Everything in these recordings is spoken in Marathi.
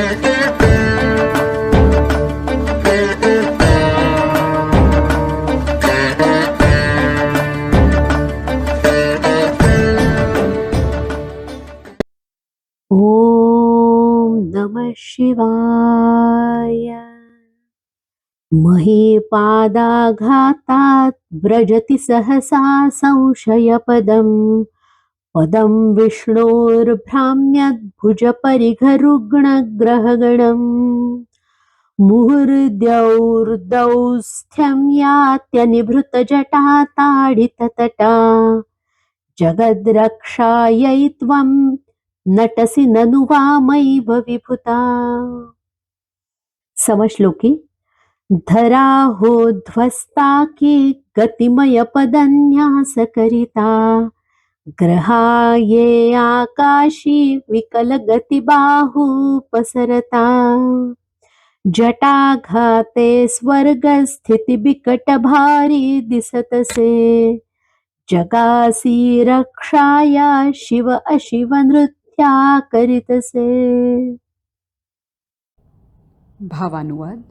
ॐ नमः शिवाय। महीपादाघातात् व्रजति सहसा संशयपदम्। पदं विष्णोर्भ्राम्यद्भुजपरिघरुग्णग्रहगणम्। मुहुर्द्यौर्दौस्थ्यं यात्यनिभृतजटाताडिततटा जगद्रक्षायै त्वं नटसि ननु वामैव विभुता। समश्लोकी। धराहोध्वस्ताकी गतिमयपदन्यासकरिता। ग्रहाये आकाशी विकलगतिबाहूपसरता जटाघाते स्वर्ग स्थिती बिकट भारी दिसतसे। जगासी रक्षाया शिव अशिव नृत्या करीतसे। भावानुवाद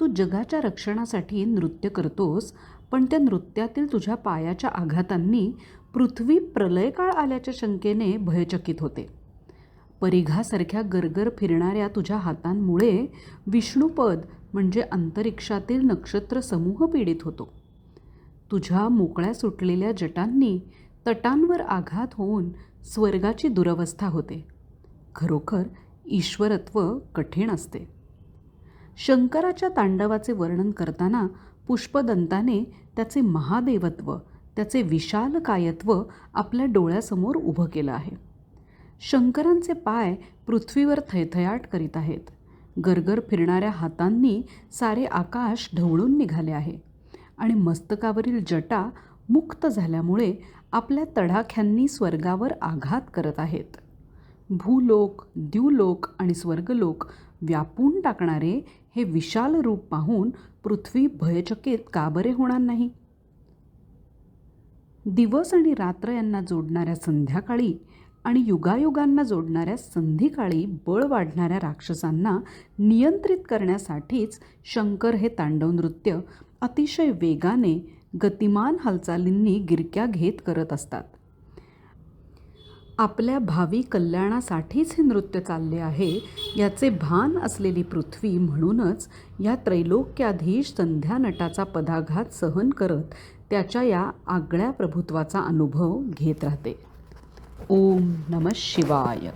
तू जगाच्या रक्षणासाठी नृत्य करतोस पण त्या नृत्यातील तुझ्या पायाच्या आघातांनी पृथ्वी प्रलयकाळ आल्याच्या शंकेने भयचकित होते. परिघासारख्या गरगर फिरणाऱ्या तुझ्या हातांमुळे विष्णुपद म्हणजे अंतरिक्षातील नक्षत्र समूह पीडित होतो. तुझ्या मोकळ्या सुटलेल्या जटांनी तटांवर आघात होऊन स्वर्गाची दुरवस्था होते. खरोखर ईश्वरत्व कठीण असते. शंकराच्या तांडवाचे वर्णन करताना पुष्पदंताने त्याचे महादेवत्व त्याचे विशाल कायत्व आपल्या डोळ्यासमोर उभं केलं आहे. शंकरांचे पाय पृथ्वीवर थैथयाट करीत आहेत. गरगर फिरणाऱ्या हातांनी सारे आकाश ढवळून निघाले आहे. आणि मस्तकावरील जटा मुक्त झाल्यामुळे आपल्या तडाख्यांनी स्वर्गावर आघात करत आहेत. भूलोक द्यूलोक आणि स्वर्गलोक व्यापून टाकणारे हे विशाल रूप पाहून पृथ्वी भयचकित का बरे होणार नाही? दिवस आणि रात्र यांना जोडणाऱ्या संध्याकाळी आणि युगायुगांना जोडणाऱ्या संधिकाळी बळ वाढणाऱ्या राक्षसांना नियंत्रित करण्यासाठीच शंकर हे तांडव नृत्य अतिशय वेगाने गतिमान हालचालींनी गिरक्या घेत करत असतात. आपल्या भावी कल्याणासाठीच हे नृत्य चालले आहे याचे भान असलेली पृथ्वी म्हणूनच या त्रैलोक्याधीश संध्यानटाचा पदाघात सहन करत त्याच्या या आगळ्या प्रभुत्वाचा अनुभव घेत राहते. ओम नम शिवाय.